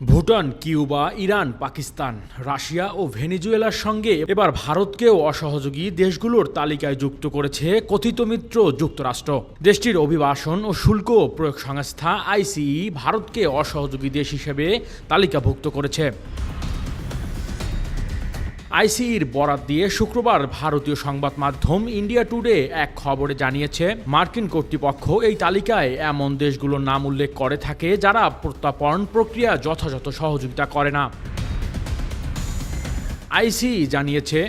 Bhutan, Cuba, Iran, Pakistan, Russia ও ভেনিজুয়েলার সঙ্গে এবার ভারতকেও অসহযোগী দেশগুলোর তালিকায় যুক্ত করেছে কথিত মিত্র যুক্তরাষ্ট্র। দেশটির অভিবাসন ও শুল্ক প্রয়োগ সংস্থা আইসিই ভারতকে অসহযোগী দেশ হিসেবে তালিকাভুক্ত করেছে। আইসিইর বরাত দিয়ে শুক্রবার ভারতীয় সংবাদ মাধ্যম ইন্ডিয়া টুডে এক খবরে জানিয়েছে, মার্কিন কর্তৃপক্ষ এই তালিকায় এমন দেশগুলোর নাম উল্লেখ করে থাকে যারা প্রত্যাপন প্রক্রিয়া যথাযথ সহযোগিতা করে না। আইসি জানিয়েছে,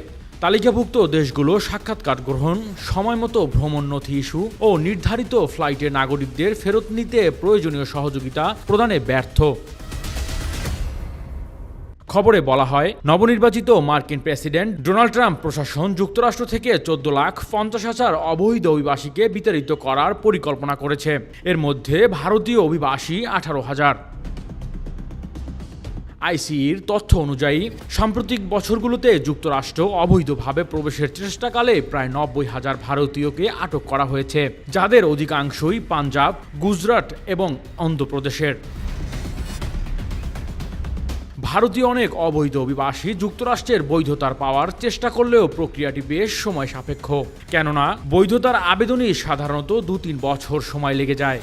তালিকাভুক্ত দেশগুলো সাক্ষাৎকার গ্রহণ, সময়মতো ভ্রমণ নথি ইস্যু ও নির্ধারিত ফ্লাইটে নাগরিকদের ফেরত নিতে প্রয়োজনীয় সহযোগিতা প্রদানে ব্যর্থ। খবরে বলা হয়, নবনির্বাচিত মার্কিন প্রেসিডেন্ট ডোনাল্ড ট্রাম্প প্রশাসন যুক্তরাষ্ট্র থেকে চোদ্দ লাখ পঞ্চাশ হাজার অবৈধ অভিবাসীকে বিতাড়িত করার পরিকল্পনা করেছে। এর মধ্যে ভারতীয় অভিবাসী আঠারো হাজার। আইসিইর তথ্য অনুযায়ী, সাম্প্রতিক বছরগুলোতে যুক্তরাষ্ট্র অবৈধভাবে প্রবেশের চেষ্টাকালে প্রায় নব্বই হাজার ভারতীয়কে আটক করা হয়েছে, যাদের অধিকাংশই পাঞ্জাব, গুজরাট এবং অন্ধ্রপ্রদেশের। ভারতীয় অনেক অবৈধ অভিবাসী যুক্তরাষ্ট্রের বৈধতার পাওয়ার চেষ্টা করলেও প্রক্রিয়াটি বেশ সময় সাপেক্ষ। কেননা, বৈধতার আবেদনই সাধারণত দু তিন বছর সময় লেগে যায়।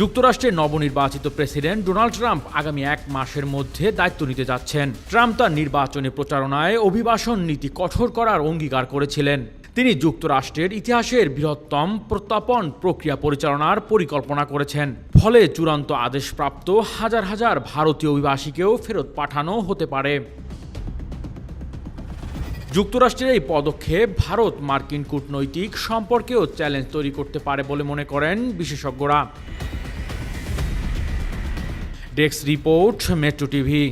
যুক্তরাষ্ট্রের নবনির্বাচিত প্রেসিডেন্ট ডোনাল্ড ট্রাম্প আগামী এক মাসের মধ্যে দায়িত্ব নিতে যাচ্ছেন। ট্রাম্প তার নির্বাচনী প্রচারণায় অভিবাসন নীতি কঠোর করার অঙ্গীকার করেছিলেন। তিনি যুক্তরাষ্ট্রের ইতিহাসের বৃহত্তম প্রত্যাপন প্রক্রিয়া পরিচালনার পরিকল্পনা করেছেন। ফলে চূড়ান্ত আদেশপ্রাপ্ত হাজার হাজার ভারতীয় অভিবাসীকেও ফেরত পাঠানো হতে পারে। যুক্তরাষ্ট্রের এই পদক্ষেপ ভারত মার্কিন কূটনৈতিক সম্পর্কেও চ্যালেঞ্জ তৈরি করতে পারে বলে মনে করেন বিশেষজ্ঞরা। Desk report, Metro TV.